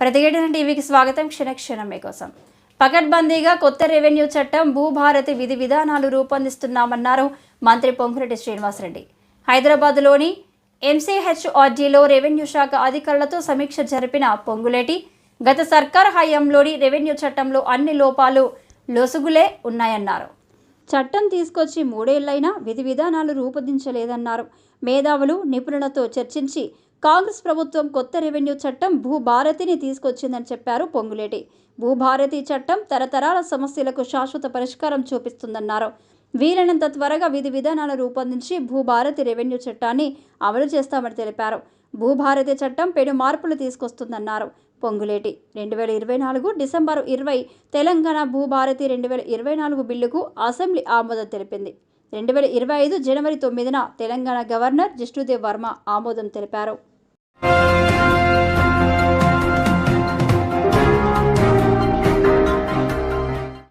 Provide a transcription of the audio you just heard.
ప్రతిఘటన టీవీకి స్వాగతం క్షణక్షణం మీకోసం పకడ్బందీగా కొత్త రెవెన్యూ చట్టం భూభారతి విధి విధానాలు రూపొందిస్తున్నామన్నారు మంత్రి పొంగురెడ్డి శ్రీనివాసరెడ్డి. హైదరాబాద్లోని ఎంసీహెచ్ఆర్డీలో రెవెన్యూ శాఖ అధికారులతో సమీక్ష జరిపిన పొంగులేటి గత సర్కార్ హయాంలోని రెవెన్యూ చట్టంలో అన్ని లోపాలు లొసుగులే ఉన్నాయన్నారు. చట్టం తీసుకొచ్చి మూడేళ్ళైనా విధి విధానాలు రూపొందించలేదన్నారు. మేధావులు నిపుణులతో చర్చించి కాంగ్రెస్ ప్రభుత్వం కొత్త రెవెన్యూ చట్టం భూభారతిని తీసుకొచ్చిందని చెప్పారు పొంగులేటి. భూభారతి చట్టం తరతరాల సమస్యలకు శాశ్వత పరిష్కారం చూపిస్తుందన్నారు. వీలైనంత త్వరగా విధి విధానాలు రూపొందించి భూభారతి రెవెన్యూ చట్టాన్ని అమలు చేస్తామని తెలిపారు. భూభారతి చట్టం పెను మార్పులు తీసుకొస్తుందన్నారు పొంగులేటి. రెండు వేల ఇరవై నాలుగు డిసెంబరు ఇరవై తెలంగాణ భూభారతి రెండు వేల ఇరవై నాలుగు బిల్లుకు అసెంబ్లీ ఆమోదం తెలిపింది. రెండు వేల ఇరవై ఐదు జనవరి తొమ్మిదిన తెలంగాణ గవర్నర్ జిష్ణుదేవ్ వర్మ ఆమోదం తెలిపారు.